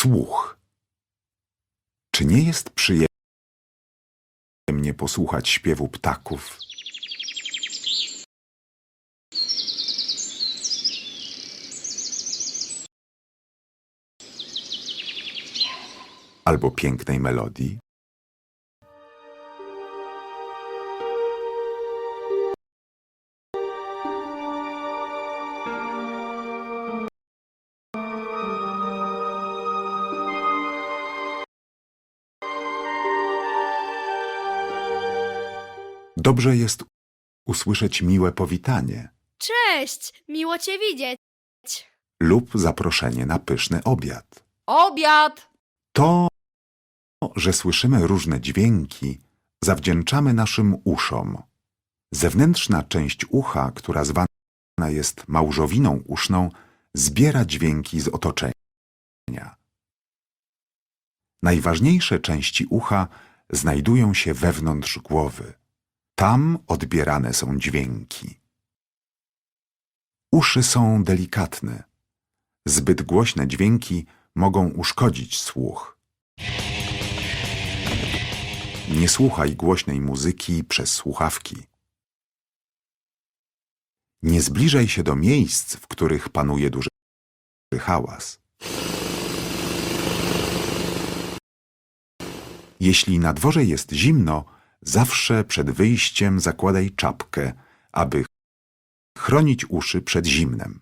Słuch. Czy nie jest przyjemnie posłuchać śpiewu ptaków? Albo pięknej melodii? Dobrze jest usłyszeć miłe powitanie Cześć, miło cię widzieć. lub zaproszenie na pyszny obiad. Obiad! To, że słyszymy różne dźwięki, zawdzięczamy naszym uszom. Zewnętrzna część ucha, która zwana jest małżowiną uszną, zbiera dźwięki z otoczenia. Najważniejsze części ucha znajdują się wewnątrz głowy. Tam odbierane są dźwięki. Uszy są delikatne. Zbyt głośne dźwięki mogą uszkodzić słuch. Nie słuchaj głośnej muzyki przez słuchawki. Nie zbliżaj się do miejsc, w których panuje duży hałas. Jeśli na dworze jest zimno, zawsze przed wyjściem zakładaj czapkę, aby chronić uszy przed zimnem.